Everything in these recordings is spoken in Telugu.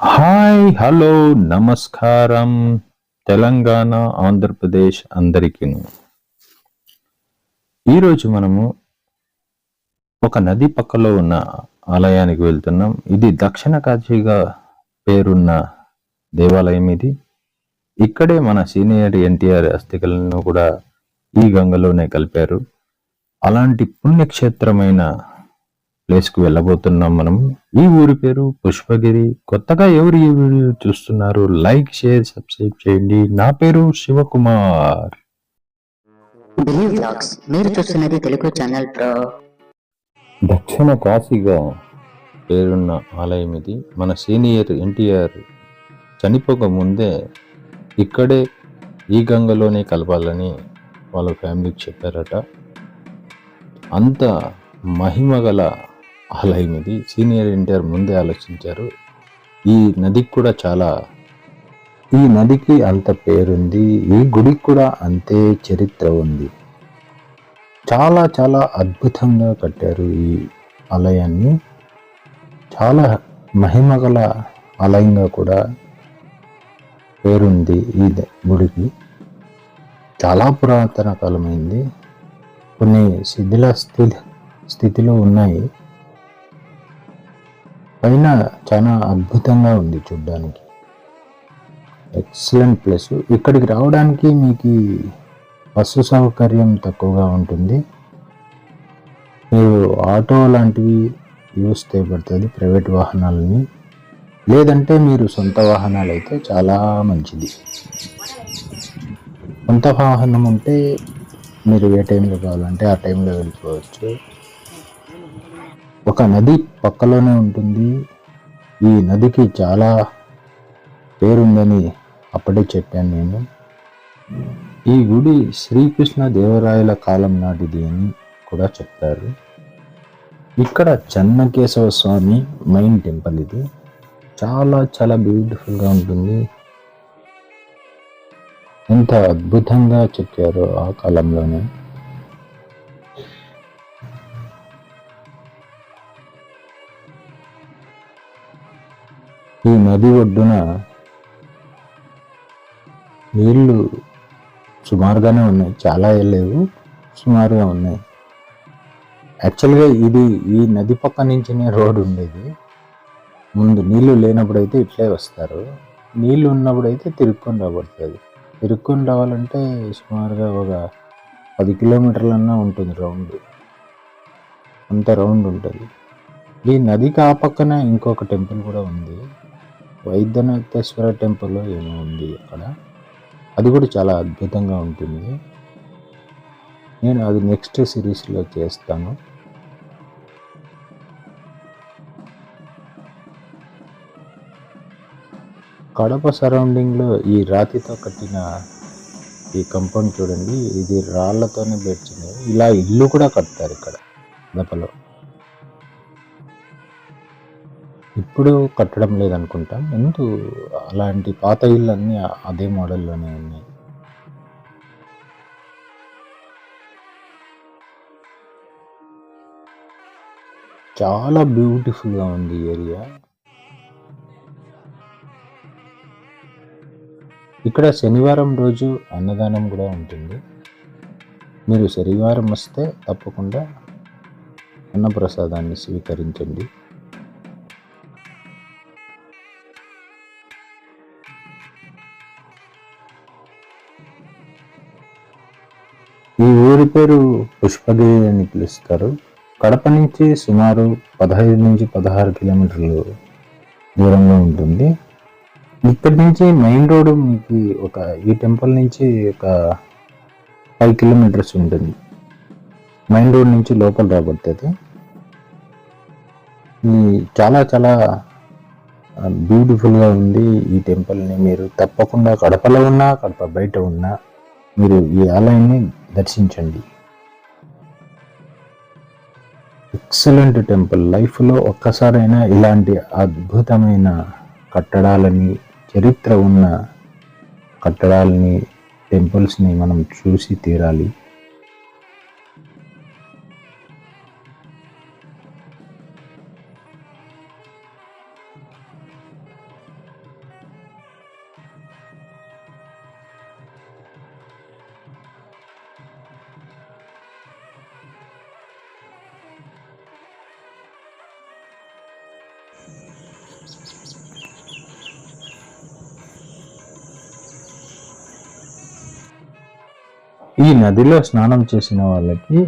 హాయ్ హలో నమస్కారం. తెలంగాణ ఆంధ్రప్రదేశ్ అందరికీ ఈరోజు మనము ఒక నది పక్కలో ఉన్న ఆలయానికి వెళ్తున్నాం. ఇది దక్షిణ కాశీగా పేరున్న దేవాలయం ఇది. ఇక్కడే మన సీనియర్ ఎన్టీఆర్ అస్థికలను కూడా ఈ గంగలోనే కలిపారు. అలాంటి పుణ్యక్షేత్రమైన ప్లేస్కు వెళ్ళబోతున్నాం మనం. ఈ ఊరి పేరు పుష్పగిరి. కొత్తగా ఎవరు ఈ వీడియో చూస్తున్నారు లైక్ షేర్ సబ్స్క్రైబ్ చేయండి. నా పేరు శివకుమార్. బిలీవ్ బ్లాగ్స్ మీరు చూస్తున్నది తెలుగు ఛానల్ ప్రో దక్షిణ కాశీగా పేరున్న ఆలయం ఇది. మన సీనియర్ ఎన్టీఆర్ చనిపోక ముందే ఇక్కడే ఈ గంగలోనే కలపాలని వాళ్ళ ఫ్యామిలీకి చెప్పారట. అంత మహిమ గల ఆలయం ఇది. సీనియర్ ఎన్టీఆర్ ముందే ఆలోచించారు. ఈ నదికి కూడా చాలా ఈ నదికి అంత పేరుంది. ఈ గుడికి కూడా అంతే చరిత్ర ఉంది. చాలా చాలా అద్భుతంగా కట్టారు ఈ ఆలయాన్ని. చాలా మహిమగల ఆలయంగా కూడా పేరుంది ఈ ద- గుడికి. చాలా పురాతన కాలమైంది. కొన్ని శిథిల స్థితి స్థితిలో ఉన్నాయి. పైన చాలా అద్భుతంగా ఉంది చూడ్డానికి. ఎక్సలెంట్ ప్లేస్ ఇక్కడికి రావడానికి మీకు బస్సు సౌకర్యం తక్కువగా ఉంటుంది. మీరు ఆటో లాంటివి యూస్ చేయబడుతుంది ప్రైవేట్ వాహనాలని. లేదంటే మీరు సొంత వాహనాలు అయితే చాలా మంచిది. సొంత వాహనం ఉంటే మీరు ఏ టైంలో కావాలంటే ఆ టైంలో వెళ్ళిపోవచ్చు. ఒక నది పక్కలోనే ఉంటుంది. ఈ నదికి చాలా పేరుందని అప్పుడే చెప్పాను నేను. ఈ గుడి శ్రీకృష్ణ దేవరాయల కాలం నాటిది అని కూడా చెప్తారు. ఇక్కడ చెన్నకేశవ స్వామి మెయిన్ టెంపుల్ ఇది. చాలా చాలా బ్యూటిఫుల్గా ఉంటుంది. ఎంత అద్భుతంగా చెక్కారో ఆ కాలంలోనే. ఈ నది ఒడ్డున నీళ్ళు సుమారుగానే ఉన్నాయి. చాలా లేవు సుమారుగా ఉన్నాయి. యాక్చువల్గా ఇది ఈ నది పక్క నుంచినే రోడ్డు ఉండేది. ముందు నీళ్ళు లేనప్పుడైతే ఇట్లే వస్తారు. నీళ్ళు ఉన్నప్పుడైతే తిరుక్కొని రాబడుతుంది. తిరుక్కొని రావాలంటే సుమారుగా ఒక పది కిలోమీటర్లన్నా ఉంటుంది రౌండ్. అంత రౌండ్ ఉంటుంది. ఈ నదికి ఆ పక్కన ఇంకొక టెంపుల్ కూడా ఉంది. వైద్యనాథేశ్వర టెంపుల్ ఏమో ఉంది అక్కడ. అది కూడా చాలా అద్భుతంగా ఉంటుంది. నేను అది నెక్స్ట్ సిరీస్లో చేస్తాను. కడప సరౌండింగ్లో ఈ రాతితో కట్టిన ఈ కంపౌండ్ చూడండి. ఇది రాళ్ళతోనే పేర్చింది. ఇలా ఇల్లు కూడా కడతారు ఇక్కడ. కడపలో. ఇప్పుడు కట్టడం లేదనుకుంటా. ముందు అలాంటి పాత ఇల్లు అన్నీ అదే మోడల్లోనే ఉన్నాయి. చాలా బ్యూటిఫుల్గా ఉంది ఏరియా. ఇక్కడ శనివారం రోజు అన్నదానం కూడా ఉంటుంది. మీరు శనివారం వస్తే తప్పకుండా అన్నప్రసాదాన్ని స్వీకరించండి. ఈ ఊరి పేరు పుష్పగిరి అని పిలుస్తారు. కడప నుంచి సుమారు పదహైదు నుంచి పదహారు కిలోమీటర్లు దూరంలో ఉంటుంది. ఇక్కడి నుంచి మెయిన్ రోడ్ మీకు ఒక ఈ టెంపుల్ నుంచి ఒక ఫైవ్ కిలోమీటర్స్ ఉంటుంది. మెయిన్ రోడ్ నుంచి లోపల రాబడుతుంది ఈ చాలా చాలా బ్యూటిఫుల్గా ఉంది ఈ టెంపుల్ని. మీరు తప్పకుండా కడపలో ఉన్నా కడప బయట ఉన్నా మీరు ఈ ఆలయాన్ని దర్శించండి. ఎక్సలెంట్ టెంపుల్ లైఫ్లో ఒక్కసారైనా ఇలాంటి అద్భుతమైన కట్టడాలని చరిత్ర ఉన్న కట్టడాలని టెంపుల్స్ని మనం చూసి తీరాలి. ఈ నదిలో స్నానం చేసిన వాళ్ళకి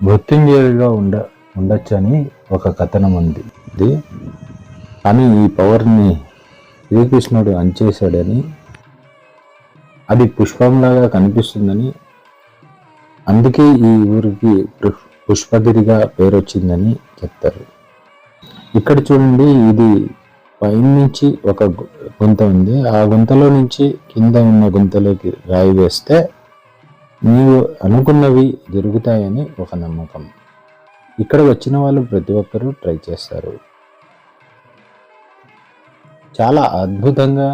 మృత్యుంజయులుగా ఉండ ఉండొచ్చని ఒక కథనం ఉంది. ఇది కానీ ఈ పవర్ని శ్రీకృష్ణుడు అంచేశాడని అది పుష్పంలాగా కనిపిస్తుందని అందుకే ఈ ఊరికి పుష్పగిరిగా పేరు వచ్చిందని చెప్తారు. ఇక్కడ చూడండి ఇది పైనుంచి ఒక గుంత ఉంది. ఆ గుంతలో నుంచి కింద ఉన్న గుంతలోకి రాయి వేస్తే నీవు అనుకున్నవి జరుగుతాయని ఒక నమ్మకం. ఇక్కడ వచ్చిన వాళ్ళు ప్రతి ఒక్కరూ ట్రై చేస్తారు. చాలా అద్భుతంగా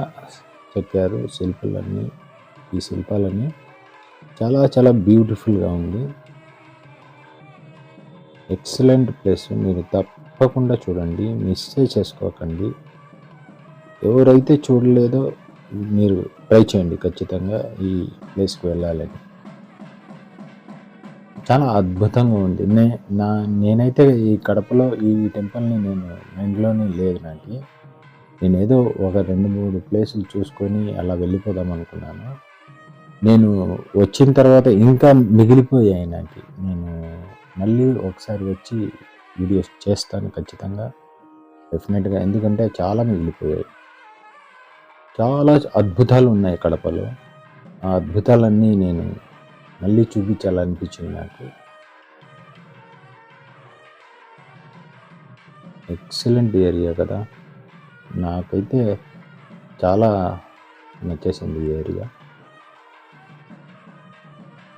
చెక్కారు శిల్పాలన్నీ ఈ శిల్పాలన్నీ. చాలా చాలా బ్యూటిఫుల్గా ఉంది. ఎక్సలెంట్ ప్లేస్ మీరు తప్ప తప్పకుండా చూడండి మిస్సే చేసుకోకండి. ఎవరైతే చూడలేదో మీరు ట్రై చేయండి ఖచ్చితంగా ఈ ప్లేస్కి వెళ్ళాలని. చాలా అద్భుతంగా ఉంది. నే నా నేనైతే ఈ కడపలో ఈ టెంపుల్ని నేను మైండ్లోనే లేదు నాకు. నేనేదో ఒక రెండు మూడు ప్లేసులు చూసుకొని అలా వెళ్ళిపోదాం అనుకున్నాను. నేను వచ్చిన తర్వాత ఇంకా మిగిలిపోయాయి నాకు. నేను మళ్ళీ ఒకసారి వచ్చి వీడియోస్ చేస్తాను ఖచ్చితంగా. డెఫినెట్గా ఎందుకంటే చాలా మిగిలిపోయాయి. చాలా అద్భుతాలు ఉన్నాయి కడపలో. ఆ అద్భుతాలన్నీ నేను మళ్ళీ చూపించాలనిపించింది నాకు. ఎక్సలెంట్ ఏరియా కదా. నాకైతే చాలా నచ్చేసింది ఈ ఏరియా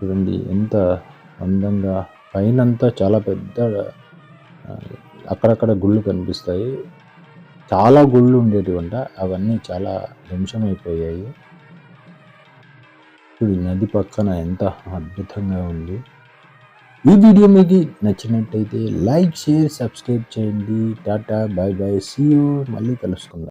చూడండి ఎంత అందంగా పైనంతా చాలా పెద్ద అక్కడక్కడ గుళ్ళు కనిపిస్తాయి. చాలా గుళ్ళు ఉండేటివంట. అవన్నీ చాలా ధ్వంసమైపోయాయి. ఇప్పుడు నది పక్కన ఎంత అద్భుతంగా ఉంది. ఈ వీడియో మీకు నచ్చినట్టయితే లైక్ షేర్ సబ్స్క్రైబ్ చేయండి. టాటా బాయ్ బాయ్ సీ మళ్ళీ కలుసుకుందాం.